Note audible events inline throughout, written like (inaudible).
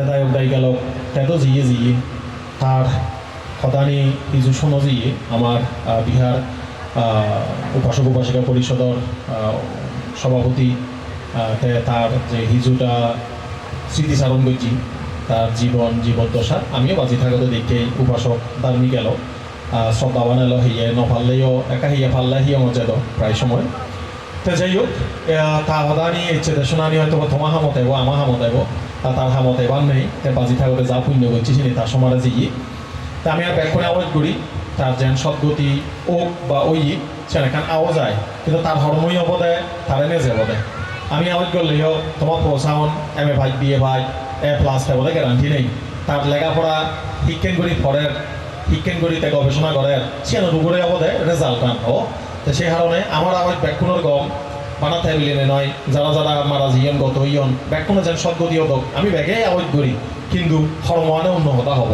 তেদায়ক দায়ী গেল। তেতো জিয়ে জিয়ে, তার সদানি কিছু শোনো জিয়ে, আমার বিহার উপাসক উপাসিকা পরিষদর সভাপতি তার যে হিজুটা স্মৃতিচারণ করছি, তার জীবন জীবদ্দশা, আমিও বাজি থাকতে দেখে উপাসক দার্মি গেল। শ্রদ্ধাবান এলো হিয়ে নফাল্লেও একা হিয়ে ফাল্লা হিয়ে মজাদ প্রায় সময়। তো যাই হোক তা হদানি ইচ্ছে দেশনানি হয়তো বা তোমার হামত আইব আমার হামত আইব তার হামত এবার নেই তে বাজি থাকতে যা পুণ্য করছি চিনি তার সমারে জিগি তা আমি আর ব্যাক করে আওয়াজ করি, তার যেন সদ্গতি ওক বা ওই সেখান আওয়াজ যায় কিন্তু তার হরমই হব দেয় তার যাব দেয় আমি আওয়াজ করলেও তোমার প্রোসাউন এম এ ভাই বিএ ভাই, এ প্লাস বলে গ্যারান্টি নেই। তার লেখাপড়া শিক্ষণ করি পড়ের শিক্ষণ করি তে গবেষণা করে সিয়ানো রুগরে হব দেয় রেজাল্ট আন ও তো সেই কারণে আমার আওয়াজ ব্যাকুণের গম বানাতে বিলিনে নয় যারা যারা মারা জিয়ন গত ইয়ন ব্যাকুণে যেন সদ্গতি হদক আমি ব্যাগে আওয়াজ করি, কিন্তু হরমানে উন্নতা হব।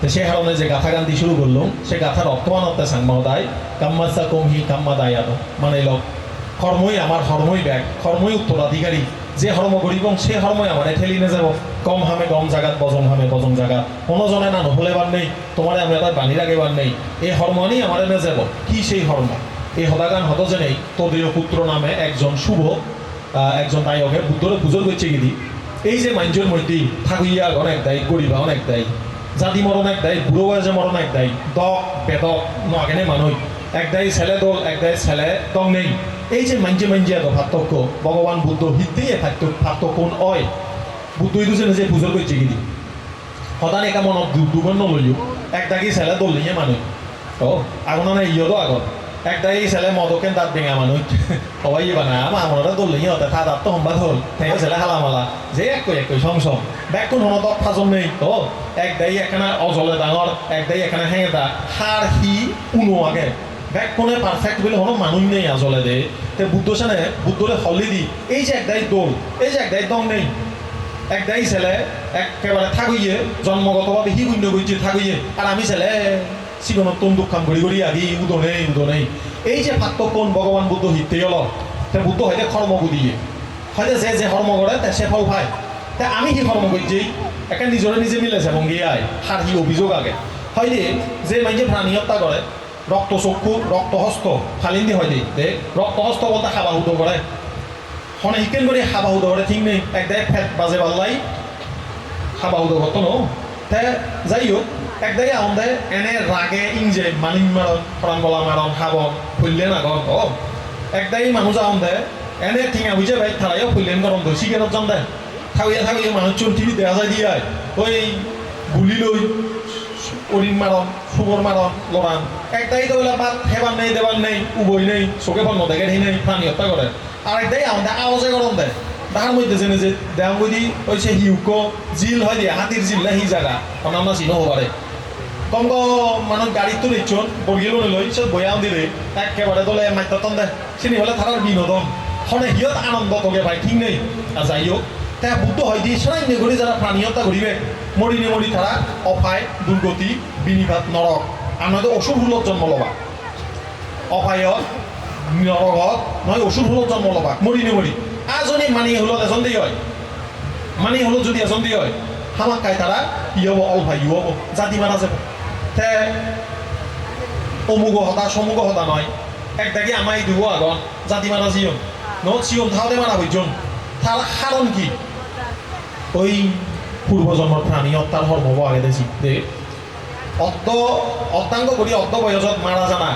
তো সেই কারণে যে গাথা গান দিয়ে শুরু করলাম সে গাথার অর্থমান হতে সাংমাদায় কাম্মাসা কমহি কাম্মা দায়ানো মানে লোক কর্মই আমার কর্মই ব্যাগ কর্মই উত্তরাধিকারী। যে কর্ম করিব সে কর্মই আমার ঠেলি নে যাব। কম হামে কম জাগাত বজম হামে বজম জাগাত। কোনো জনে না নহলে বার নেই, তোমার আমি এটা বাণী রাখিবার নেই। এই হরমনি আমার এনে যাব, কি সেই হর্ম এই হদাগান হত যে নেই তদীয় পুত্র নামে একজন শুভ একজন নায়কে বুদ্ধরে পুজোর করছে গিদি এই যে মাঞ্জুর মধ্যে থাকুইয়া অনেক দায়ী গরিবা অনেক দায়ী, জাতি মরণ এক দায়ী বুড়ো বয়সে মরণ এক দায়ী, দক, বেদক, নগেনে মানুষ এক দায়ী ছেলে দল, এক দায়ী ছেলে দং নেই। এই যে মাঞ্জে মাঞ্জে এত পার্থক্য ভগবান বুদ্ধ হিতেই পার্থক্য অয় বুদ্ধ ইদু যে পুজোর করছে গিদি সদান একা মনত দুবন নলইও এক দাগি ছেলে দল নিয়ে মানুষ ও আগনা নাই, ইয়দো আগত। এক দাগি ছেলে মদকেন তাত বেঙা মানুষ সবাই বানা আমরা দল নিয়ে হতে তা তাত তো সম্বাদ হল তাই ছেলে হালা মালা যে এক কই এক কই সং সং ব্যাকুন হনত ফাজন নেই তো এক দাই এখানে অজলে ডাঙর এক দাই এখানে হেঙেতা হার হি উনো আগে ব্যাকুনে পারফেক্ট বলে হনো মানুষ নেই আজলে দে তে বুদ্ধ সেনে বুদ্ধরে হলি দি এই যে এক দাই দোল এই যে এক দাই দং নেই এক দাই ছেলে একেবারে থাকুইয়ে জন্মগতভাবে সি শূন্য করছে থাকুইয়ে আর আমি ছেলে জীবনত তোম দুঃখাম ঘড়ি ঘড়ি আদি উদনেই উদনেই। এই যে পার্থক্য ভগবান বুদ্ধ হিতে হল তে বুদ্ধ হয়তো কর্ম বুদিয়ে হয়তো যে যে কর্ম করে তে সে ফল পায় তে আমি সি কর্ম করছি একে নিজরে নিজে মিলেছে ভঙ্গি আয় হার সি অভিযোগ আগে। হয় দে যে মানুষে প্রাণী হত্যা করে রক্ত চক্ষু রক্ত হস্ত, ফালিন্দি হয় দে দে রক্ত হস্ত বলতে খাবা হুদো করে হনে হিকেন করে খাবা হুদো করে ঠিক নেই। এক দেখ ফেট বাজে পাল্লাই খাবা হুদো করতো ন। তে যাই হোক এক দেয় আমাদের এনে রাগে ইংজে মানিং মারন ফরান বলা মারন খাবন ফুললেন আগত ও এক দেয় মানুষ আমাদের এনে টিঙা বুঝে ভাই থারাইও ফুললেন গরম ধর সিগারেট যান দেয় থাকুয়া থাকুয়া মানুষ চুল টিভি দেখা যায় দিয়ে ওই গুলি লই অরিন মারন সুবর মারন লড়ান একটাই তো বাদ হেবার নেই দেবার নেই, উবই নেই, চোখে বন্ধ দেখে নেই প্রাণী হত্যা করে আর একটাই আমাদের আওয়াজে গরম দেয় তাহার মধ্যে জেনে যে দেওয়া ওই সে হিউক জিল হয় দিয়ে হাতির জিল না হি জায়গা অনাম চিনো হব কম মানুষ গাড়িত তো নিচ্ছন বর্গিল লই সব বয়াও দিলে একেবারে দলে মাইতন দেয় চিনি হলে তার বিনোদন। হনে হিয়ত আনন্দ তোকে ভাই, ঠিক নেই? আর যাই হোক তা বুদ্ধ হয় দিয়ে সেরাই নেগরি যারা প্রাণী হত্যা করিবে মরি নে মরি তারা অপায় দুর্গতি বিনিপাত নরক আমাদের অসুর হুলত জন্ম লবা। অপায়ত নরকত নহয় অসুর হুলত জন্ম লবা। মরি নে মরি আজনী মানি হুলত এজন দি হয়। মানি হলো যদি এজন দি হয়, হামাক কাই তারা ই অল ভাই ই হব জাতি মারা যাব। তে অমুক হতা হতা জাতি মারা জিয়ন। ন চিয়ন মারা তার কারণ কি? কৰি অদ্দ বয়সত মাৰা জানা।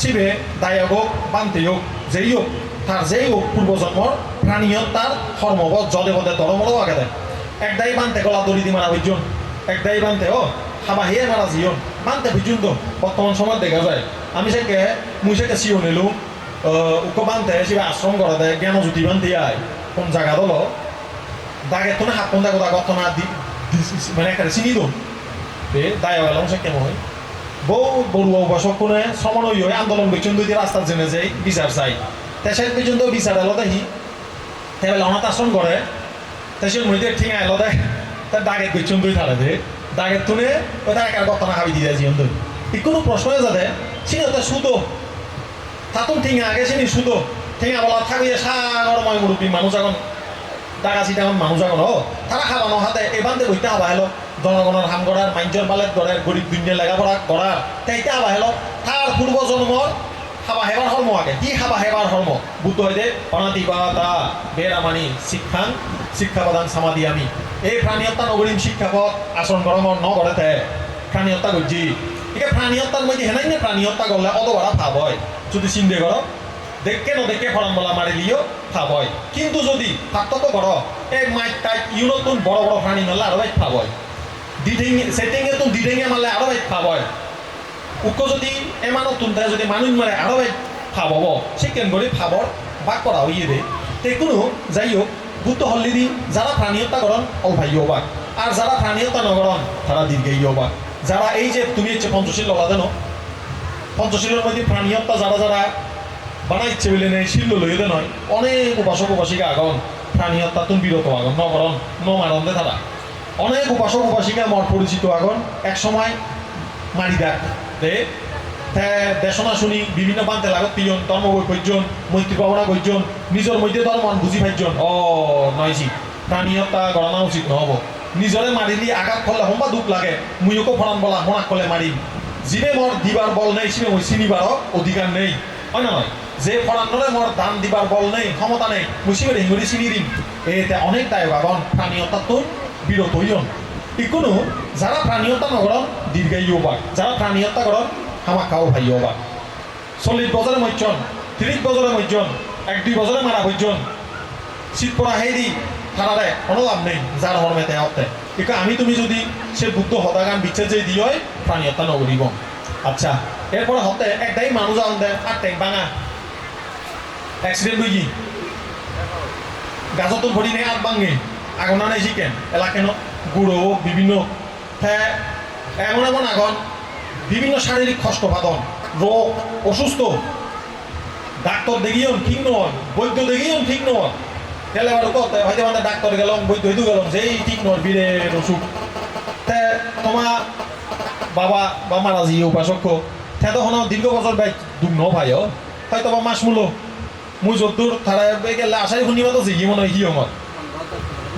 শিৱে দায়ক হোক বান্তে হোক যেই হোক তাৰ যেই হোক পূর্বজন্মর প্রাণীয়ত তার সর্বভ জদেবতে দরমরও আগে দেয় একদাই বান্তে গলা দড়ি দি মারা হইজন একদাই বান্তে ও হাবা হিয়ে মারা জিয়ন বান্তে পর্যন্ত বর্তমান সময় দেখা যায়। আমি সেকে, মুই সেকে চিও নিলো। উক বান্তে শিবে আশ্রম করা দেয়, জ্ঞান জ্যোতি বান্তে আয় কোন জায়গা দলো? দাগে তো না হাত কোন দাগো না মানে একটা চিনি দো বে দায় গেলাম সে কেমন হয় বউ বড়ুয়া উপাসক কোনে, সমন্বয় হয়ে আন্দোলন করছেন দুই রাস্তা জেনে যাই বিচার চাই। তেসের পর্যন্ত বিচার এলো দেখি তেবে অনাথ আশ্রম করে তেসের মধ্যে ঠিক এলো দেয় দাগে করছেন দুই থালে দে দাগের তুনে ওই তার একার গত না হাবি দিয়ে জীবন দুই ই কোনো প্রশ্নই যাতে চিনি ওটা সুতো তাতুন ঠিক আগে চিনি সুতো ঠিক বলা থাকবে সাগরময় মুরব্বী মানুষ এখন। টাকা চিটা এখন মানুষ এখন, ও। তারা খাবানো হাতে এবান্তে বইতে হাবা হেলো। জনগণের হাম করার মাইঞ্চর বালের গড়ের, গরিব দুনিয়া লেখাপড়া করার তাইতে হাবা হেলো। তার পূর্ব জন্মর হাবা হেবার হর্ম আগে কি হাবা হেবার হর্ম বুদ্ধ হইতে অনাদি বাতা বেরামানি, শিক্ষাং শিক্ষা প্রদান সামাদি আমি। এই প্রাণী হত্যা নগরীম শিক্ষাপদ আচরণ গরমর ন গড়েতে প্রাণী হত্যা করছি একে প্রাণী হত্যার মধ্যে হেনাই না প্রাণী হত্যা করলে অত বড় ভাব হয় যদি চিন্তা করো দেখকে ন দেখে ফরাম বলা মারিলিও ভাব হয় কিন্তু যদি পার্থক্য করো এই মাইক টাইক ইউ নতুন বড় বড় প্রাণী মারলে আরও ভাব হয় দিঠেঙে সেটিংয়ে তো দিঠেঙে মারলে আরও ভাব হয় উক্ক যদি এমানো তুনতে যদি মানুষ মারে আরও ভাব হব চিকেন করে ভাবর বাক করা হইয়ে দে তে কোনো যাই হোক গুরুত্ব হল্লি দি যারা প্রাণী হত্যা করন অল্পাই হবাক আর যারা প্রাণী হত্যা নগরন তারা দীর্ঘায়ী হবাক যারা এই যে তুমি হচ্ছে পঞ্চশীল লগা দেন পঞ্চশীলের মধ্যে প্রাণী হত্যা যারা যারা বানাইছে বলে নেই শিল্ল লইতে নয় অনেক উপাসক উপাসিকা আগন প্রাণী হত্যা তুমি বিরত আগন নগরন ন মারন্দে তারা অনেক উপাসক উপাসিকা মর পরিচিত আগন, এক সময় মারি দেখ। তে দেশনা শুনি, বিভিন্ন বান্তে লাগত তিজন ধর্ম কইজন, মৈত্রী পাবনা কইজন, নিজের মধ্যে ধর্ম বুঝি পাইজন। ও নয়জি। প্রাণী হত্যা গণনা উচিত নহব। নিজরে মারিলি আঘাত করলে হম্বা দুখ লাগে। মুইকো ফরান বলা মনাক করলে মারিম যিনে মোর দিবার বল নেই সিনে মই চিনিবার অধিকার নেই। হয় না নয় যে ফরান্নরে মোর দান দিবার বল নেই, ক্ষমতা নেই সিবে হিঙ্গুরি চিনি দিম। এতে অনেক দায় বাগন প্রাণী হত্যা তো বিরত হইয়ন ইকোনো যারা প্রাণী হত্যা নগরণ দীর্ঘায়ী হবাক যারা প্রাণী হত্যা করন হামা খাও ভাই হবাক চল্লিশ বছরে মজ্জন ত্রিশ বছরে মজ্জন এক দুই বছরে মারা হইজন শীত হেই দি থানারে কোনো লাভ নেই যার হরমে তে হতে কিন্তু আমি তুমি যদি সে বুদ্ধ হতাগান বিচ্ছে যে দিয় প্রাণী হত্যা নগরিব আচ্ছা এরপরে হতে একটাই মানুষ আন দে আর ট্যাঙ্ক ভাঙা অ্যাক্সিডেন্ট হই কি গাজতো ভরি নেই আগ ভাঙে আগনা নেই শিখেন এলাকেন গুঁড়ো, বিভিন্ন হ্যাঁ এমন এমন আগন, বিভিন্ন শারীরিক কষ্ট পাদন রোগ, অসুস্থ, ডাক্তার দেখিও ঠিক নয়, বৈদ্য দেখিও ঠিক নয়। তাহলে আবার কত? হয়তো মানে ডাক্তার গেলাম, বৈদ্য হইতে গেলাম, যেই ঠিক নয়, বীরের অসুখ। তে তোমার বাবা, বা মারাজি উপাসক্য তে তখন দীর্ঘ বছর বাই দুঃখ ন ভাই হয়তো বা মাস মূলো, মুই যদ্দূর তারা গেলে আশাই শুনিবা তো জিগি মনে হয় কি আমার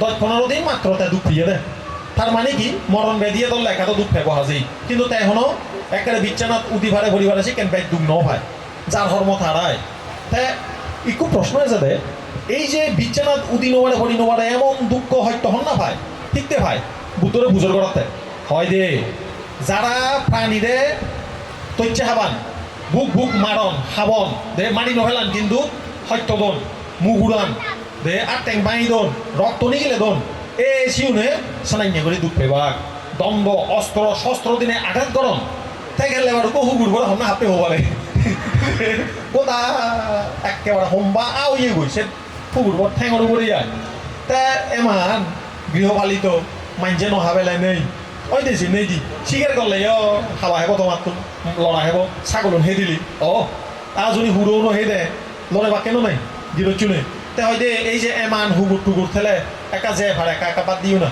দশ পনেরো দিন মাত্র তাই দুঃখ দিয়ে দেয় তার মানে কি? মরণ বেদিয়ে তোর লেখা তো দুঃখ ফেব হাজি। কিন্তু তাই এখনও একেবারে বিচ্ছানাত উদি ভারে পরিবার আছে কেন বেদ দুঃখ ন ভাই যার ধর্ম থারায় তে, একটু প্রশ্ন আছে দে এই যে বিচ্ছানাত উদি নোবারে হরি নোবারে এমন দুঃখ হয়তো হন না ভাই? ঠিকতে ভাই? বুদ্ধরে বুঝর করাতে হয় দে, যারা প্রাণীরে তৈচ্ছে হাবান বুক বুক মারন হাবন, দে মারি নহেলান কিন্তু সত্য দন মুগুরান দে, আর টেং বাই দন, রক্ত নিগিলে দন এ সিউনে সানাইনে করে দুঃখ পেবাক। দণ্ড অস্ত্র, শস্ত্র দিনে আঘাত করন তাই গেলে এবার বহু গুড় হম না হাতে হবারে কোথা একেবারে হোমবা আও ইয়ে গৈছে। ফুগুর পর ঠেঙর উপরে যায়। তা এমান গৃহপালিত মাঞ্জে নহাবেলাই নেই। ওই দেশি নেই দি। শিকার করলে ও খাওয়া হেব তোমার তো লড়া হেব। ছাগল হে দিলি। ও আজনী হুড়ো হে দে। লড়ে বা কেন নাই? দিল চুনে তে হয় দে, এই যে এমান হুগুর টুগুর থেলে একা যে ভাড়া একা একা বাদ দিও না।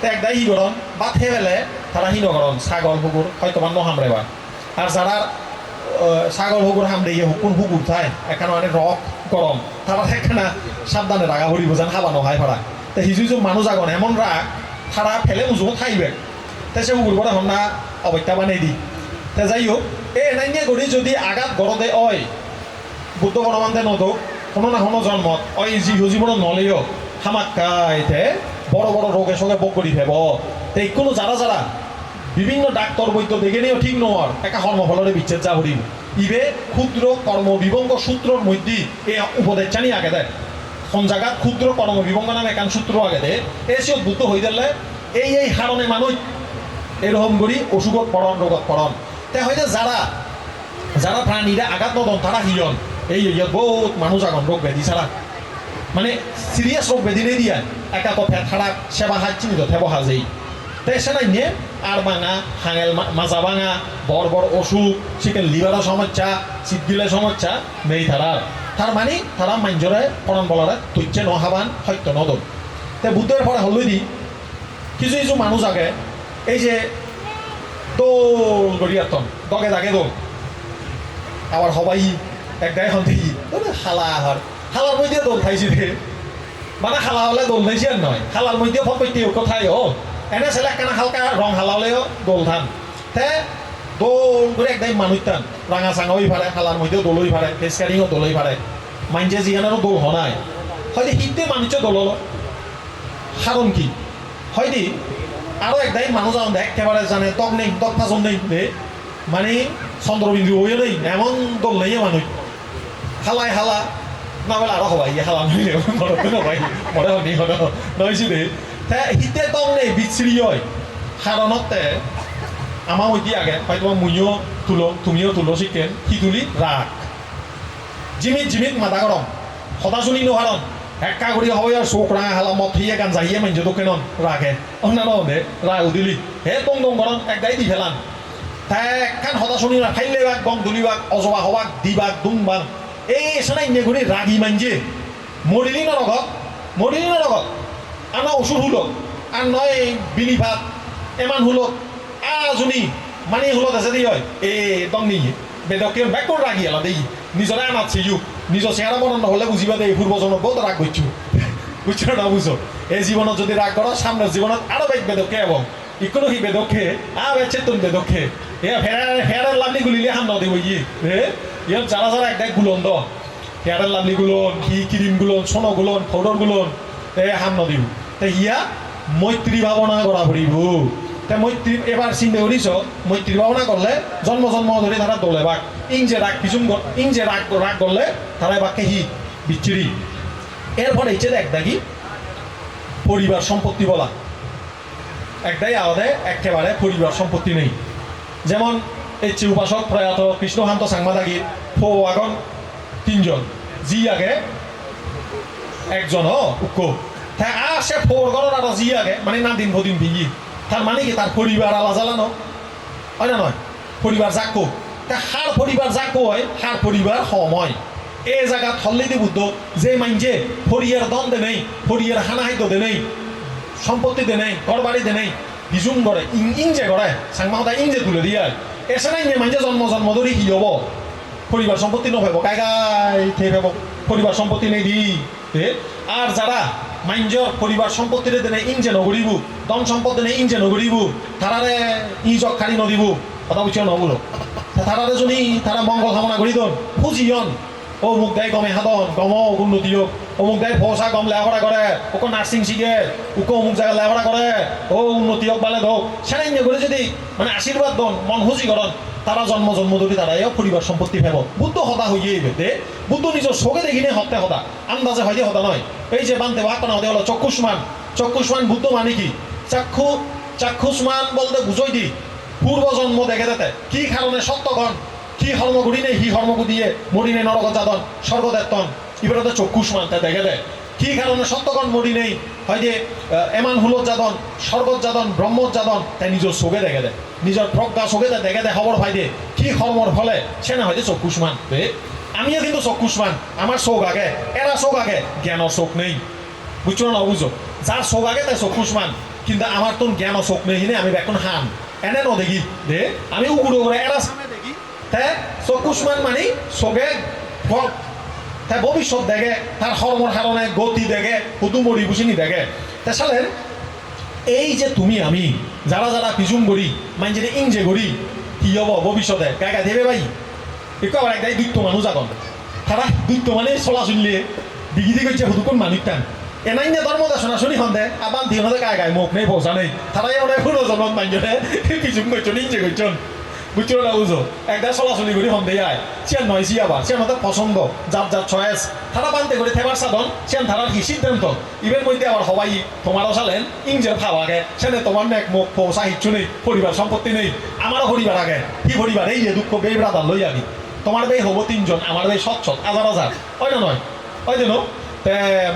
তে একদাই হি গরম বাদ হে বেলে তারা হি নগরম ছাগল হুগুর হয়তো বা নহামরে বা। আর যারা ছাগল হুগুর হামড়ে হুকুন হুগুর থায় এখানে মানে রক গরম তারা এখানে সাবধানে রাগা হরিব যেন হাবা নহাই ভাড়া। তে হিজু হিজু মানুষ আগন এমন রাগ তারা ফেলে মুজুব খাইবে তে সে হুগুর করে হন্না অবত্যা বানাই দি। তে যাই হোক এই এনাইনিয়া গড়ি যদি আঘাত গড়দে অয় বুদ্ধ বনমান্তে নদক কোনো না কোনো জন্মত অই জি জীবন নলেও হামাক্কাইতে বড় বড় রোগে সঙ্গে বক করি ফেব। তে কোনো যারা যারা বিভিন্ন ডাক্তার বৈদ্য দেখে নিও ঠিক নহর একা কর্মফলরে বিচ্ছেদ যা হরিব ইবে ক্ষুদ্র কর্ম বিভঙ্গ সূত্রর মধ্যে এই উপদেশ জানি আগে দেয়। কোন জায়গাত ক্ষুদ্র কর্ম বিভঙ্গ নামে একান সূত্র আগে দেয়। এসে উদ্বুদ্ধ হয়ে দিলে এই এই হারণে মানুষ এরকম করি অসুখত পড়ন, রোগত পড়ন। তে হয়তো যারা যারা প্রাণীরা আঘাত নদন তারা হিয়ন এই বহুত মানুষ আগন রোগ ব্যাধি ছাড়া। মানে সিরিয়াস রোগ দিয়া একা ফেট খাড়া সেবা হাচ্ছি তো থেব হাজেই। তাই সেটাই নিয়ে আর ভাঙা, হাঙেল মাজা ভাঙা, বড় বড় অসুখ চিকেন লিভারের সমস্যা সিদ্দিলের সমস্যা নেই তারার তার মানে তারা মাঞ্জরে পরণ বলারে তুচ্ছে নহাবান সত্য নদন তে বুদ্ধের পরে হলই দি, কিছু কিছু মানুষ আগে, এই যে দোল গড়িয়াতন দগে দাগে দোল। আবার সবাই এক গায়ে হন দেখি হালা আহার হালার মধ্যে দোল খাইছি রে। মানে হালা হলে দোল নেই আর নয় হালার মধ্যে ফপইতে কথাই ও এনে ছেলে কেনা হালকা রং হালালেও দোল ধান তে দোল করে একদম মানুষ টান। রাঙা হই পারে হালার মধ্যেও দোল হই পারে ফেসকারিও দোল হই পারে মাইনজে জিয়ানেরও দোল হনায় হয়তো হিতে মানুষে দোল হলো কারণ কি? হয়তো আরও একদাই মানুষ আমাদের একেবারে জানে তক নেই তক ফাঁসন নেই। মানে চন্দ্রবিন্দু হয়ে নেই, এমন দল নেই মানুষ হালাই হালা না বলে আরও হবাই হালা নইলে মরতে নবাই মরে হনি হন নইছি দে তে হিতে তক নেই বিচ্ছিরি হয় কারণতে আমার ওই দিয়ে আগে হয়তো মুইও তুলো তুমিও তুলো শিখেন সি তুলি রাগ জিমিত জিমিত মাথা গরম হতাশুনি নোহারণ একা কৰি হয় আৰু চৌক ৰাঙা হালা মত সিয়ে গান যাহিয়ে মাঞ্জ দোকানত ৰাখে অন্যান্য দে ৰা উদিলি হে টং টং গৰম একদাই দি ফেলান তাই একখান হতাশুনি না ফাইলে বাক গম দুলিবাক অজবা হবাক দিবাক দুংবাক এই এসনাই নেগুৰি ৰাগি মাঞ্জে মৰিলি নৰগত মৰিলি নৰগত আনা ওচৰ হুলক আর নয় বিনি ভাত, এমান হুলক। আজনী মানে হুলত আছে দেই হয়। এ, দং নিয়ে বেদকে বেকর রাগি এলা দেই। নিজরে আনাচ্ছে ইউ নিজ চেহারা বনান নহলে বুঝিবা দেই পূর্ব জন্ম বহুত রাগ করছু বুঝছ না বুঝো এই জীবনত যদি রাগ করো সামনের জীবনত আরও বেগ বেদকে এবং ইকোনো হি বেদকে আ বেছে তুন বেদকে এ ফেরা ফেরার লাভলি গুলিলে হাম নদী বই রে ইয়ার যারা যারা এক গুলন দ। ফেরার লাভলি গুলন কি ক্রিম গুলন সোনো গুলন পাউডার গুলন, এ, হাম নদীও তে ইয়া মৈত্রী ভাবনা করা ফুরিব তে মৈত্রী এবার চিন্তা করিছ মৈত্রী ভাবনা করলে জন্ম জন্ম ধরে তারা দলে বাক ইং যে রাগ গল- ইং যে রাগ রাগ করলে তারা বাক্যে হি বিচ্ছিরি এরপরে ইচ্ছে দেখ দেখি পরিবার সম্পত্তি বলা। একটাই আলাদা একেবারে পরিবার সম্পত্তি নেই। যেমন এই উপাসক প্রয়াত কৃষ্ণকান্ত সাংবাদাগী ফো আগন তিনজন। জি আগে, একজন ও উক্ক। হ্যাঁ আসে ফোর গড়র আর জি আগে মানে না দিন ভদিন ভিগি। তার মানে কি তার পরিবার আলা জ্বালানো হয় না নয় পরিবার জাকো তা হার পরিবার জাকো হয় হার পরিবার সময়। এই জায়গা থল্লি দি বুদ্ধ, যে মাইনজে ফরিয়ার দ্বন্দ্বে নেই ফরিয়ার হানাহাইতো দে নেই, সম্পত্তি দে নেই ঘর বাড়ি দে নেই, বিজুম করে ইং ইংজে করে সাংমাহতা ইংজে তুলে দিয়ে এসে নাই যে মাইনজে জন্ম জন্ম ধরে কি হব? পরিবার সম্পত্তি নভাব গাই গাই থে ভাব। পরিবার সম্পত্তি নেই দি। আর যারা মাইঞ্জ পরিবার সম্পত্তিরে দেনে ইঞ্জে নগরিব দম সম্পদ দেনে ইঞ্জে নগরিব তারারে জক খালি নদিব। কথা বুঝিও নবুলো তারারে যদি তারা মঙ্গল কামনা করি দন ফুজিয়ন ও মুখ দেয় গমে হাদন, গম উন্নতি হোক অমুক দেয় ফসা গম লেহরা করে, ওকে নার্সিং শিখে, ওকে অমুক জায়গা লেহরা করে। ও উন্নতি হোক, বালে হোক সেটাই করে যদি মানে আশীর্বাদ দন, মন হুজি করন, তারা জন্ম জন্ম ধরি তারা এও পরিবার সম্পত্তি ভেব। বুদ্ধ হতা হইয়ে দে বুদ্ধ নিজের চোখে দেখিনে হতে হতা আন্দাজে হয়তো হতা নয়। এই যে বানতে বাক না হতে হলো চক্ষুষ্মান। চক্ষুষ্মান বুদ্ধ মানে কি? চাক্ষু চাক্ষুষ্মান বলতে বুঝই দি। পূর্ব জন্ম দেখে। দেতে কি কারণে সত্যগণ কি হর্ম নেই হি হর্ম দিয়ে মরি নেই, নরক যাদন স্বর্গদেতন চক্ষুষ্মান তা দেখে দেয় কি কারণে সত্যগণ মরি নেই? হয় যে এমান হুলত যাদন, স্বর্গত যাদন, ব্রহ্মত যাদন তাই নিজের চোখে দেখে দেয় নিজের প্রজ্ঞা চোখে দেয় দেখে দেয় খবর পাই দে। কি কর্মর ফলে? সে না হয়তো চক্ষুষ্মান বে, আমিও কিন্তু চক্ষুষ্মান আমার চোখ আগে, এরা চোখ আগে জ্ঞানের চোখ নেই। বুঝছ না, বুঝো? যার চোখ আগে, তাই চক্ষুষ্মান কিন্তু আমার তো জ্ঞান চোখ নেই আমি এখন হান। এনে ন দেখি, দে। আমি উগুড়ো করে এরা তে চক্ষুষ্মান মানে চোখে ফল তাই ভবিষ্যৎ দেখে তার হরমর হারণে গতি দেখে হুদু মরি বুঝিনি দেখে তা সালেন এই যে তুমি আমি যারা যারা পিজুম করি মানে যে ইংজে করি কি হব ভবিষ্যতে? গায়ে দেবে ভাই। একটু আবার একদাই দুইত্য মানুষ আগন তারা দুইত্য মানে চলা চলিয়ে দিগি দিগি হচ্ছে হুদুকোন মানুষ টান। এনাই নে ধর্ম দেশনা শুনি হন্দে আবার দিয়ে হতে গায়ে গায়ে মুখ নেই পৌঁছা নেই। তারাই মনে পুরো জন্ম মানজনে পিজুম করছেন ইংজে করছেন বুঝছ না বুঝো একটা চলাচলি করে হন্দে আয় চেন নয় সি আবার চেন হতে পছন্দ। যার যার চয়েস তারা বানতে করে থেবার সাধন চেন তারার কি সিদ্ধান্ত। ইভেন মধ্যে আবার সবাই তোমারও চালেন ইংজের খাওয়া আগে। সেনে তোমার নেক মুখ পৌঁছা হিচ্ছু নেই। পরিবার সম্পত্তি নেই। আমারও পরিবার আগে। কি পরিবার এই যে দুঃখ বেই ব্রাদার লই আবি তোমার বেই হব তিনজন আমার বেই সৎ সৎ হাজার হাজার হয় না নয় হয় যেন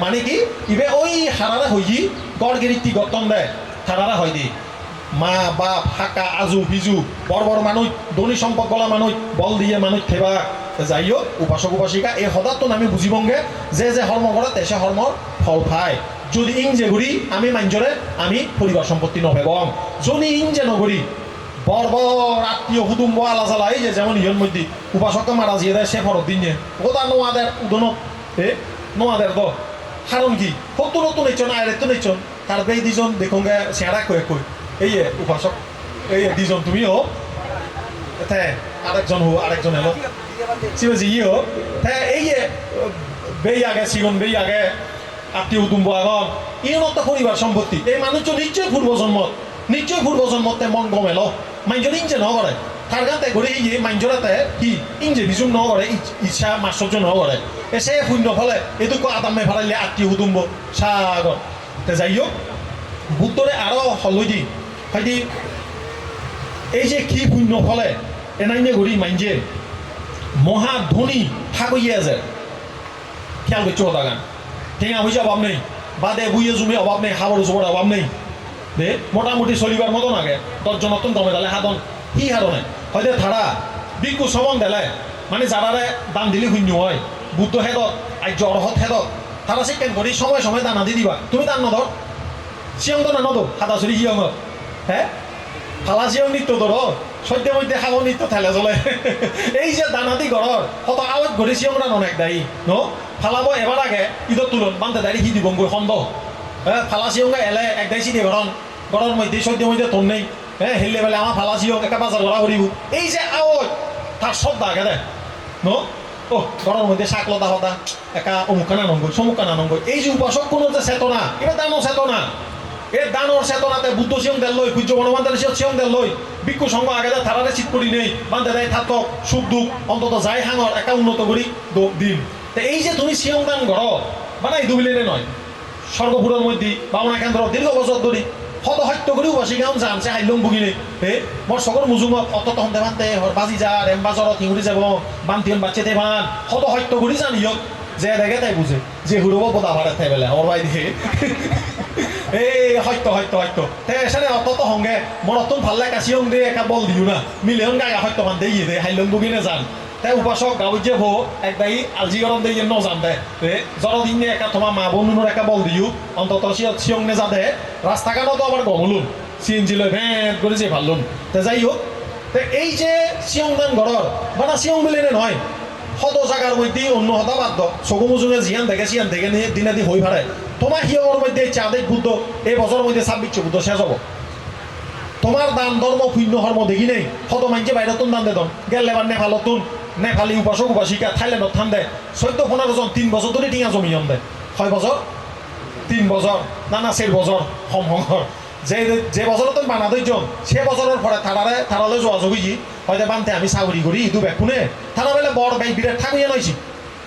মানে কি? ইবে ওই হারারে হইজি গড় গিরিটি গতন দেয় হারারা হয় দি। মা, বাপ, হাকা, আজু, বিজু বড় মানুষ ধনী সম্পদ বলা মানুষ বল দিয়ে মানুষ থেবা হোক, উপাসক, উপাসিকা, এই সদাত আমি বুঝিবংগে যে যে হর্ম করে তে সে ফল পায় যদি ইং যে ঘুরি আমি মাঞ্জরে আমি পরিবার সম্পত্তি নভেবং যদি ইং যে নগরী বর বর আত্মীয় কুটুম্ব আলাজালা এই যে যেমন ইহর মধ্যে উপাসক মারা জিয়ে দেয়, সে ফরত দিন ওটা নোয়াদের উদনত, এ নোয়াদের দ। কারণ কি? সত্তর নতুন নেচন আর এত নেচন তার এই দুজন দেখুন গে চেহারা কয়ে। কই এই যে উপাসক এই যে দুজন তুমিও এতে আরেকজন হো আরেকজন এলো। সিবে জিও তে এই যে বেই আগে সিগন বেই আগে, আত্মীয় কুটুম্ব আগন ইউনত তো পরিবার সম্পত্তি। এই মানুষজন নিশ্চয় পূর্ব জন্মত। নিশ্চয় পূর্ব জন্মতে মন গমেলো। মাইজন ইঞ্জে ন করে তার গাতে ঘুরে এই যে মাইজরাতে কি ইঞ্জে বিজুম ন করে ইচ্ছা মাশ্চর্য ন করে এসে শূন্য ফলে এইটো আদামে ভাড়াইলে আত্মীয় কুটুম্ব সাগর তে যাই হোক বুদ্ধরে আরও হলই হয়তো এই যে কি পুণ্য ফলে, এনাইনে ঘুরি মাইনজে, মহা ধনী ঠাকুইয়ে আছে। খেয়াল করছ কথা গান। ঠেঙা হয়েছে অভাব নেই। বাদে বুইয়ে জুমে অভাব নেই খাবার জোবার অভাব নেই। দে, মোটামুটি চলিবার মতন আগে। দশজন নতুন দমে দালে হাদন কি হাদনে হয়তো থারা বিকু সবন দেলে। মানে যারারে দান দিলে শূন্য হয়। বুদ্ধ হেদত আর্য অরহত হেদত। তারা চিকেন করি সময় সময় দানা দি দিবা। তুমি দান নধর চিয়ং তো নানদো হাতা চুরি হিয়ঙত হে? ফালা চিয়ং নৃত্য ধর সদ্য মধ্যে খাব নৃত্য ঠেলে চলে এই যে দানাদি কত আৱত ঘূৰি চিয়ং ৰান অনেক দায়ী। ন? ফালাব এবাৰ আগে, ঈদত তুলন। বান্ধে দাঁড়ি সি দিব গৈ খন্দ হে ফালা চিয়ংগে এলে এক দাই চিনি ঘৰন ঘৰৰ মধ্যে, সদ্য মধ্যে তোৰ নেই। হে, হেলে বেলে আমাৰ ফালা চিয়ং একে বাজাৰ কৰা কৰিব। এই যে আৱত তার শ্রদ্ধা আগে দেয় ন? ও ঘরের মধ্যে শাক লতা হতা একা অমুকা নানঙ্গ সমুকা নানঙ্গ এই যে উপাসক কোনো যে চেতনা এটা দানর চেতনা। এ দানর চেতনাতে বুদ্ধ সিয়ং দেল লই, পূজ্য বনবান্তার সিয়ং দেল লই। ভিক্ষু সংঘ আগে দে থারারে চিত করি নেই, বান্ধে দেয় থাকক সুখ দুখ, অন্তত যাই হাঙর একা উন্নত করি দিন তে এই যে তুমি সিয়ং দান ঘর বানাই দুবিলেনে নয়। স্বর্গপুরের মধ্যে বামনা কেন্দ্র দীর্ঘ বছর ধরে হত সত্য করেও বাসি গাঁও জানছে হাইলং বুগিলে হে, মোৰ চকৰ মুজুঙত অতত সন্ধে বান্ধে বাজি যা, ৰেম বাজাৰত যাব বান্ধিয়ন বাচ্চেতে বান। হত সত্য কৰি জান ইয়ক যে দেখে তাই বুঝে যে হুরব বদা ভাড়া তাই বেলা ওর বাই দিয়ে। এই, সত্য সত্য সত্য। তে এসানে অতত সংগে মোৰ অতন ভালো লাগে কাছি দে, একা বল দিও না। মিলে হন গায় সত্য মান দেই দে হাইলং বুগিনে যান। তাই উপাসক গাঁৱত যে ভো একদাই দিয়ে নজান দে। তে জ্বর দিন একা তোমার মা বোনুর একা বল দিও, অন্তত চিয়ং নে যা দে রাস্তাঘাটতো আবার গমলুন। চিএনজি লৈ ভেট করে যে ভালুন। তে, যাই তে, এই যে চিয়ং দান ঘৰৰ মানে চিয়ং মিলেনে নহয় সদ জাগার মধ্যে অন্য হতা বাধ্য চকু মুজুঙে জিয়ান দেখে চিয়ান দেখে নিয়ে দিনাদি হই ফারে তোমার হিয়র মধ্যে চাঁদের বুদ্ধ, এই বছর মধ্যে ছাব্বিশ বুদ্ধ শেষ হব। তোমার দান ধর্ম পুণ্য ধর্ম দেখি নেই। হত মানছে বাইরতন দান দেদন গেলে এবার নেপালতন নেপালি উপাসক উপাসিকা থাইল্যান্ডত থান দে। চৈধ্য পনেরো জন, তিন বছর ধরে টিঙা জমি হন দে। ছয় বছর তিন বছর না না চার বছর সম সংঘর যে যে বছরত বানা দইজন সে বছরের পরে থারারে থারালে যোগাযোগ হইছি হয়তো বানতে আমি চাকরি করি ইদু বেকুনে থারা বেলে বড় বাই বিরাট ঠাকুইয়া নইছি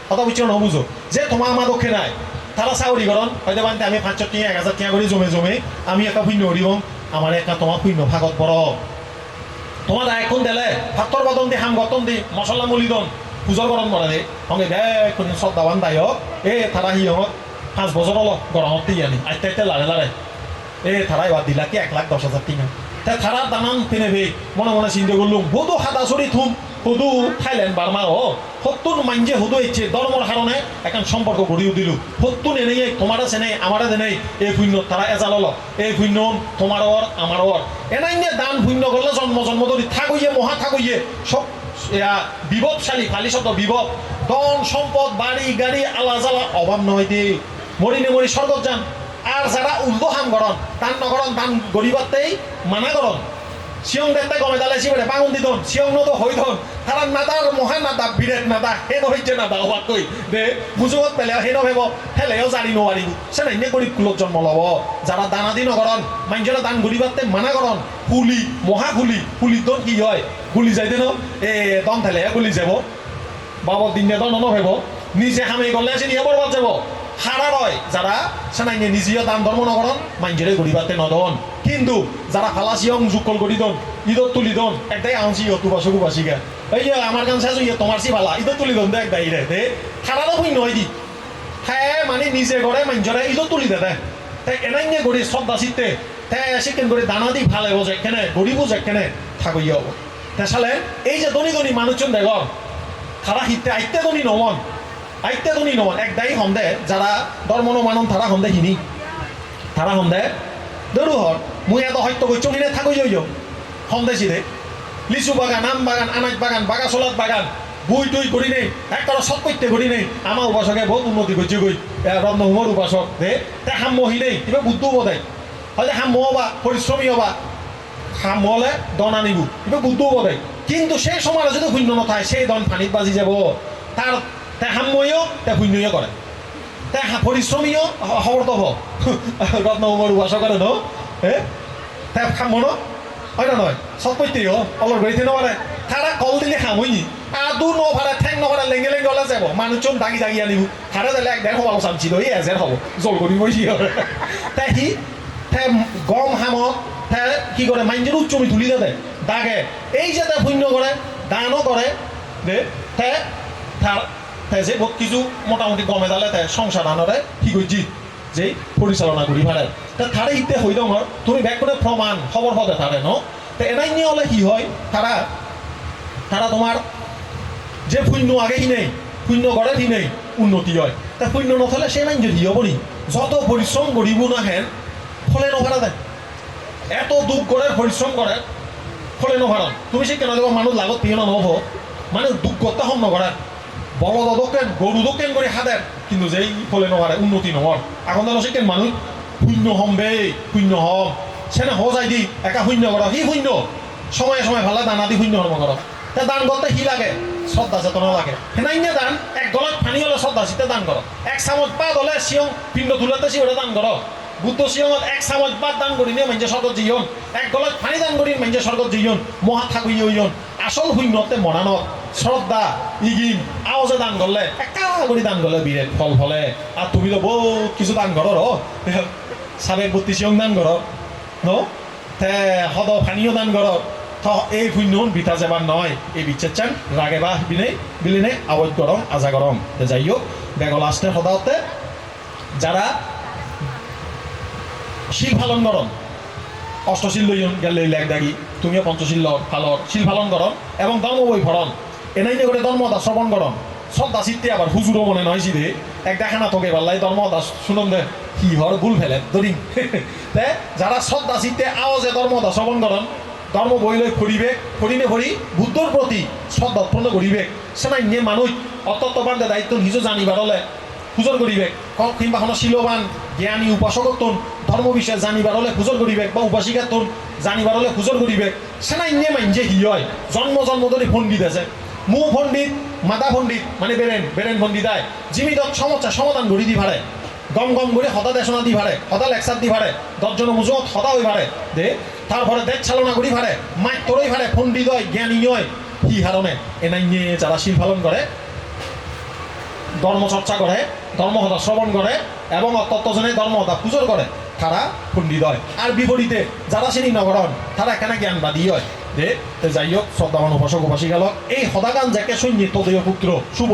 কথা বুঝছ না বুঝো যে তোমার আমার দক্ষে নাই। তারা চাকরি করন হয়তো বানতে আমি পাঁচশো টিয়া, এক হাজার টিয়া করে জমে জমে, আমি একটা শূন্য হরিব আমার একটা তোমার শূন্য ভাগত পড় তোমার এখন দেলে ভাতর বদন দি, হাম গতন দি মশলা মুলি দন, পূজা গরম করে দে। সঙ্গে দেখ শ্রদ্ধাবান দায় এ তারা হিয়ঙত পাঁচ বছর হলো গরমত আনি আইতে আইতে লারে লারে এ তারা এবার দিলা কি এক লাখ দশ হাজার টিঙা তা তারা দানান কিনে ভে, মনে মনে চিন্তা করলুম, হদু হাদা সরি থুম, হদু থাইল্যান্ড বার্মা ও সত্তর মাইঞ্জে হদু ইচ্ছে ধর্মর কারণে এখন সম্পর্ক গড়িও দিলু সত্তর এনেই তোমার নেই আমার নেই এই পুণ্য তারা এজাল হলো এই পুণ্য তোমার ওর আমার ওর এনাই দান পুণ্য করলে জন্ম জন্ম ধরি থাকইয়ে মহা থাকইয়ে সব এয়া বিভবশালী খালি শব্দ বিভব ধন, সম্পদ বাড়ি গাড়ি আলা জ্বালা অভাব নয় দে মরি নে মরি স্বর্গত যান আর যারা উল্টো হাম গরন দান নগরন দান গরিবাতেই মানা গরন সিয়ং দেখতে গমে দালে সিবরে বাগুন দিদন সিয়ং নতো হই ধন। তারা নাদার মহা নাদা বিরেট নাদা, হে নহইছে নাদা হওয়াত কই দে, বুজুগত পেলে হে নভেব হেলেও জানি নোৱাৰিব সে নাই গরিব কুলত জন্ম লব। যারা দানা দি নগরন মাইনজরা দান গরিবাতে মানা গরন ফুলি মহা ফুলি ফুলির দন কি হয়? গুলি যাইতে ন? এ, দন থেলে গুলি যাব। বাবর দিন দন নভেব নিজে হামে গলে সে নিয়ে বরবাদ যাব। হারা রয়। যারা সেনাইনে নিজেও দান ধর্ম নগরন মাইঞ্জরে গরিবাতে নদন। কিন্তু যারা ফালাসিয়ং যুগল করি দন, ঈদত তুলি দন একটাই আনছি ইয়তু বাসু বাসিকা এই যে আমার গান শেষ ইয়ে তোমার সি ভালা ঈদত তুলি দন দে একটাই রে দে খারারও হই নয় দি। হ্যাঁ মানে নিজে গড়ে মাইঞ্জরে ঈদত তুলি দে দে। তাই এনাই নিয়ে গড়ি শ্রদ্ধা চিত্তে তাই সেখান করে দানা দি ভালে হব যেখানে গরিবও যেখানে থাকইয়া হব। তাহলে এই যে ধনী ধনী মানুষজন দেখ খারা হিতে আইতে ধনী নমন আইতে ধনী নমন এক দায়ী হন্দে যারা ধর্ম নমানন তারা হন্দে হিনি। তারা হন্দে দৌড়ু হর মুই এত হয়তো কই চলিনে থাকই যাই হন্দে সিধে লিচু বাগান, আম বাগান, আনাজ বাগান বাগাসলাত বাগান, বই টই করি নেই একটা সৎ করতে করি নেই আমার উপাসকে বহুত উন্নতি করছে গই রত্নহুমর উপাসক, দে, তে হাম মহি নেই কিবা বুদ্ধ বোধ হয়তো হাম হবা পরিশ্রমী হবা। হাম হলে দন আনিব, কিবা বুদ্ধ বোধ কিন্তু সেই সময় যদি শূন্য নথায় সেই দন পানীত বাজি যাব। তাৰ তে হাম মহিও তে শূন্যই কৰে। তে হা- পরিশ্রমীও হবরত হব রত্নহুমর (laughs) উপাসকের ন? হে? তে খাম ন হয় না সব করতেই হো অলর গড়িতে নবারে তারা কল দিলে খামই আদু নভারে ঠেং নভারে লেঙ্গে লেঙ্গে ওলা যাব। মানুষজন দাগি দাগি আনিব। তারা দিলে এক দেড় হবাল চামছিল এই এজের হব। জল করি বসি তে সি গম হামত, তে কি করে মাইঞ্জের উচ্চমি তুলি দে দাগে। এই যে তে শূন্য করে দানও করে দে, তে তার তে যে বহুত কিছু মোটামুটি গমে দালে তে সংসার আনরে কি করছি যে পরিচালনা করি পারে তা তারে ইতে হই দম তুমি ব্যাক করে প্রমাণ, খবর হতে তারে, ন? তে এনাই নিয়ে হলে কি হয়? তারা তারা তোমার যে শূন্য আগে নেই শূন্য সি নেই, উন্নতি হয়। তা শূন্য নথলে সে নাই যদি হব নি। যত পরিশ্রম করিব না হেন, ফলে নভাড়া দেয়। এত দুঃখ করে পরিশ্রম করে ফলে নভাড়া তুমি সে কেন দেবো? মানুষ লাগত পিয়ে নহব মানে দুঃখ করতে হম নকরে বলদ দোকেন গরু দোকেন করে হাদের। কিন্তু যেই ফলে নভারে উন্নতি নহর। এখন তো সে কেন মানুষ, শূন্য হম বে, শূন্য হম। সেনে হ যাই দি, একা শূন্য কর সি শূন্য। সময়ে সময়ে ভালে দানা দি শূন্য হম কর। তে দান করতে সি লাগে? শ্রদ্ধা চেতনা লাগে। নিয়ে দান, এক গলত পানি হলে শ্রদ্ধা সিতে দান কর। এক চামচ পাত হলে সিয়ং, পিণ্ড তুলাতে সিওটা দান কর। বুদ্ধ সিয়ঙত এক চামচ পাত দান করি নিয়ে মানুষে স্বর্গত জিয়ন। এক গলত পানি দান করি মানুষে স্বর্গত জিয়ন। মহা থাকুই আসল শূন্যতে মনানত শ্রদ্ধা ইগিন আওয়াজে দান করলে একা করে দান করলে বিরেট ফল ফলে। আর তুমি তো বহুত কিছু দান করো র সাবে বত্তি সিয়ং দান কর, ন? তে সদ ফানিও দান কর। এই শূন্য বিতা যাবার নয়, এই বিচার চান রাগে বা বিনে, বিলিনে আবদ্ধ গরম আজা গরম যাই হোক, বেগল আসতে সদাওতে যারা শিল ফালন গরম অষ্টশীল লইয়ন গেলে লেগ দাগি। তুমিও পঞ্চশীল লর ফালর শিল ফালন গরম এবং ধর্ম বই ফরন এনাইতে করে ধর্মদা শ্রবণ গরম শ্রদ্ধা চিত্তে আবার হুজুরও মনে নয় সিধে এক দেখা না তোকে পাল্লাই ধর্মদা শুনুন দে, কি হর ভুল ফেলে ধরিম (laughs) তে যারা শ্রদ্ধা চিত্তে আওয়াজে ধর্মদা শ্রবণ গরম ধর্ম বই লৈ ফুরিবে ফুরিনে ফুরি বুদ্ধর প্রতি শ্রদ্ধা উৎপন্ন সেনাই নিয়ে মানুষ অতত্ববান দায়িত্ব নিজে জানিবার হলে পূজন করিবে ক- কিংবা কোনো শিলবান, জ্ঞানী উপাসকত্বন ধর্ম বিষয়ে জানিবার হলে পূজন করিবে বা উপাসিকাত্বন জানিবার হলে পূজন করিবে সেনা ইন্যে মাইনজে হি হয়, জন্ম জন্ম ধরে পণ্ডিত আছে মু পণ্ডিত মাদা পণ্ডিত মানে বেরেন বেরেন পণ্ডিতায় জিমিতক সমস্যা, সমাধান করি দি ভাড়ে গম গম করে হতা দেশনা দি ভাড়ে হতা লেকচার দি ভাড়ে দশজন মুজত হতা হই ভাড়ে দে, তারপরে দেশ চালনা করি ভাড়ে মাইক তোরই ভাড়ে পণ্ডিত হয়, জ্ঞানী হয় কি হারণে। এনাই নিয়ে যারা শিল পালন করে ধর্ম চর্চা করে ধর্মহতা শ্রবণ করে, এবং তত্ত্বজনে ধর্মহতা পুজোর করে, তারা পণ্ডিত হয়। আর বিপরীতে, যারা শ্রেণি নগরণ তারা এখানে জ্ঞানবাদী হয়। যে তে যাই হোক শ্রদ্ধাবান উপাসক উপাসিকালক এই সদাগান যাকে সৈন্য তদয় পুত্র, শুভ।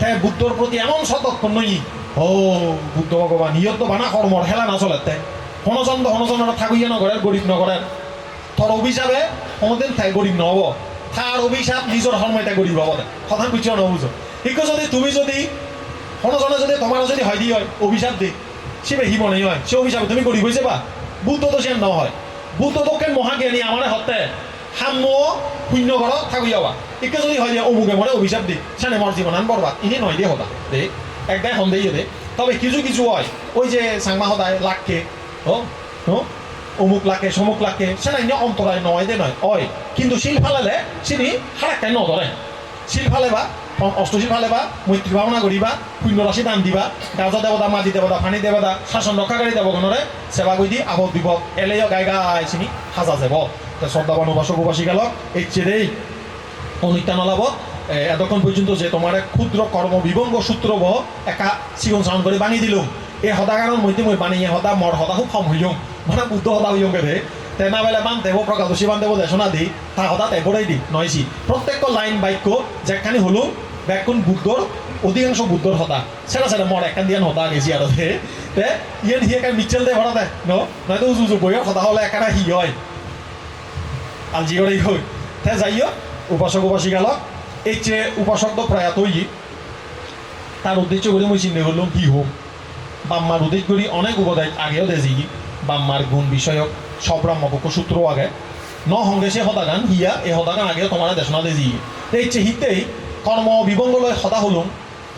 হ্যাঁ বুদ্ধর প্রতি এমন সতর্পণ নই ও, বুদ্ধ ভগবান ইয়ত বানা কর্মর হেলা না চলেতে হনচন্দ হনচন্দ্র থাকুইয়া নগরের গরিব নগরের তোর অভিশাপে কোনোদিন তাই গরিব নহব। তার অভিশাপ নিজৰ ধৰ্মইটা গরিব হব কথা বুঝিও নবুঝো শিকো যদি তুমি যদি কোনোজনে যদি তোমার যদি হয় দি হয়, অভিশাপ দি, সে বেশি মনে হয়? সে অভিশাপ তুমি গরিব হয়েছে বা বুদ্ধ তো সে বুদ্ধ কেন মহাজ্ঞানী আমারে হতে সাম্য শূন্য ঘর থাকুই যাবা। ইকে যদি হয় দিয়ে অমুকে মরে অভিশাপ দি সেনে মর জীবন আন বরবাদ ইনি নয় দিয়ে হতা দে। একদাই সন্দেহ দে তবে কিছু কিছু হয়। ওই যে সাংমা সদায় লাখকে ও অমুক লাখে সমুক লাখে সেটা ইনি অন্তরায় নয় দে নয় অয় কিন্তু শিল ফালালে চিনি হারাক্কাই নধরে শিল ফালে বা অষ্টশীল ফালে বা মৈত্রী ভাৱনা কৰিবা শূন্য ৰাশি দান দিবা গাজা দেৱতা, মাটি দেৱতা পানী দেৱতা, শাসন ৰক্ষাকাৰী দেৱগণৰে সেৱা কৰি দি আবদ দিব এলেয় গাই গাই চিনি সাজা যাব। শ্ৰদ্ধাবান উপাসক উপাসিকালক এই চেৰেই অনুত্যানলাভত এতক্ষণ পর্যন্ত যে তোমার ক্ষুদ্র কর্ম বিভঙ্গ সূত্র বহ, একা চিকন চাউন করে বানি দিলুম এই সদাগাৰৰ মধ্যে মই বানিয়ে সদা মৰ সদা খুব কম হইয়ং মানে বুদ্ধ সদা হইয়ং কে তেনা বেলা বান দেব প্রকাশী বান দেব দেশনা দি, তা সদা তেবৰাই দি নয়সি প্রত্যেক লাইন বাক্য যেখানি হলো ব্যাকুণ বুদ্ধর, অধিকাংশ বুদ্ধর সদা সেটা সেটা মর একখান দিয়ান সদা গেছি আর তে তে ইয়েন একান মিচেল দে ভরা দে ন? নয়তো উজু উজু বইয়ের সদা হলে একারা হি হয়। আলজি করে হই তে যাইও উপাসক উপাসিকালক এই যে উপাসক তো প্রয়াত হই তার উদ্দেশ্য করে মই চিন্তা করলাম কি হোম? বাম্মার উদ্দেশ্য করি অনেক উপদায় আগেও দেজি বাম্মার গুণ বিষয়ক সব ব্রহ্মপক্ষ সূত্র আগে। ন হংগে সে হতাগান, হিয়া, এই হতাগান আগেও তোমার দেশনা দেজি এই চেহিতেই কর্ম বিভঙ্গলৈ সদা হলুম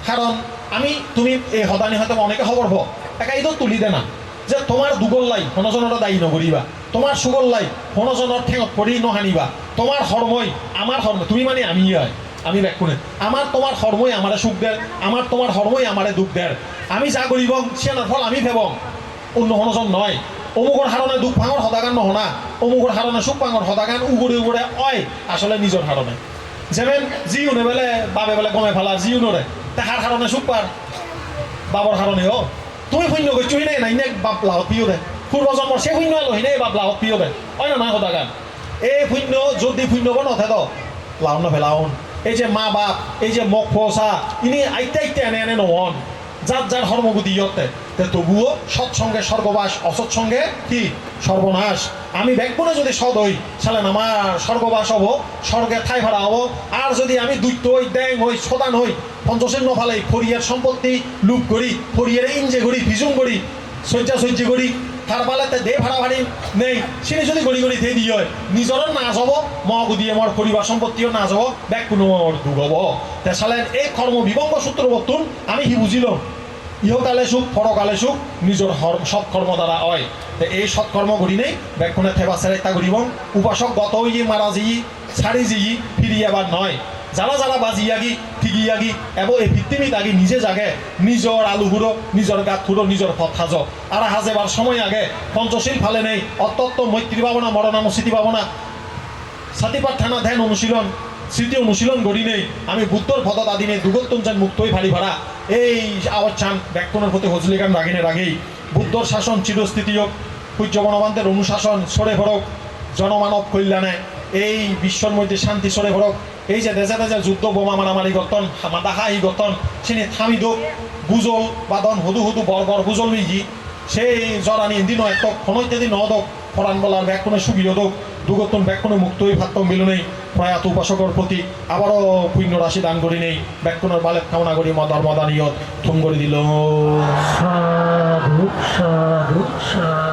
কারণ আমি, তুমি এই সদানি হয়তো অনেকে খবর ভ একা ইদত তুলি দে না যে তোমার দুগল্লাই হনজনৰ দায়ী নকৰিবা। তোমাৰ সুগল্লাই হনজনৰ ঠেঙত পৰি নহানিবা। তোমাৰ হৰ্মই আমাৰ হৰ্ম তুমি মানে আমি হয় আমি ব্যাকুনে আমার তোমার হর্মই আমারে সুখ দেয় আমার তোমার হর্মই আমারে দুঃখ দেয় আমি যা করিব সিয়ানার ফল আমি ভেবং। অন্য হনজন নয় অমুকৰ হাৰণে দুখ ভাঙৰ সদাগান নহনা। অমুকৰ হাৰণে সুখ ভাঙৰ সদাগান উগৰে উগৰে অয় আসলে নিজৰ হাৰণে। যেমেন যি উনে বেলে বাবে বেলে গমে ফেলা যি তা হার হারণে সুখ পার। বাবৰ কাৰণে অ। তুমি শূন্য গৈছো নে নাই নে বাপ লাহত পিও দে। পূর্বজন্মর সে শূন্য আলোহি নে বাপ লাহত পিও দে। অন্য না হতা গান? এই শূন্য, যদি শূন্য বন নথে তো লাউন ফেলাউন এই যে মা বাপ এই যে মক ফসা ইনি আইতে আইতে এনে এনে নহন যার যার ধর্মগুদি ইয়তে তে তবুও সৎসঙ্গে স্বর্গবাস, অসৎসঙ্গে কি? সর্বনাশ। আমি ব্যাকবনে যদি সদ হই সালেন আমার স্বর্গবাস হব, স্বর্গে ঠাই ভাড়া হব। আর যদি আমি দৈত্য হই, ড্যাং হই, সদান হই পঞ্চশীর্ণ ফালে ফরিয়ার সম্পত্তি লুপ করি, ফরিয়ারে ইঞ্জে করি, ভিজুম করি শয্যা সহ্য করি তার বালাতে দে ভাড়া ভাড়ি নেই। সিনি যদি গড়ি গড়ি দিয়ে দিয়ে নিজৰৰ নাচ হ'ব মগু দিয়ে মোৰ পৰিবাৰ সম্পত্তিও নাচ হ'ব বেগ কোনো মোৰ দুখ হ'ব। তে চালেন এই কৰ্ম বিভংগ সূত্র বর্তুন আমি সি বুঝিলাম ইহকালে সুখ পরকালে সুখ নিজের সৎকর্ম দ্বারা হয়। তে এই সৎকর্ম করি নেই ব্যাকুণে থেবা চেরাইতা করিব উপাসক গত ইয়ে মারা যাই ছাড়ি যাই ফিরি এবার নয় যারা যারা বাজি আগি ঠিগি আগি এবং এই পৃথিবীত আগি নিজে জাগে নিজর আলু হুড়ো নিজর গাত হুড়ো নিজর পথ হাজ আর হাজেবার সময় আগে, পঞ্চশীল ফালে নেই অত্যত্ত মৈত্রী ভাবনা মরণানো স্মৃতি ভাবনা সাতিপাত থানা ধ্যান অনুশীলন, স্মৃতি অনুশীলন করি নেই। আমি বুদ্ধর পদত আদি নেই দুগত্তম চান মুক্তই ফালি ভাড়া এই আওয়াজ চান ব্যাকরণের প্রতি হজলিকান রাগিনে রাগেই বুদ্ধর শাসন চিরস্থিতি হোক সূর্য বনবান্তের অনুশাসন সরে ভরক জনমানব কল্যাণে। এই বিশ্বর মধ্যে শান্তি সরে ভরক এই যে দেশে দেশে যুদ্ধ, বোমা মারামারি গতন মাদাহা ই গতন সিনি থামি দোক বুজল বাদন, হুদু হুদু বরগর বুজল ইজি সেই জরানি দিন এত ক্ষণ ইত্যাদি নদক ফরান বলার ব্যাকুণে সুগীয় দোক দুগতন ব্যাকুণে মুক্তই ভাত্তম মিলনেই প্রয়াত উপাসকর প্রতি আবারও পুণ্য রাশি দান করি নেই। ব্যাকুণের বালের কামনা করি মদার মদানিয়ত থুম করে দিল। শান্তি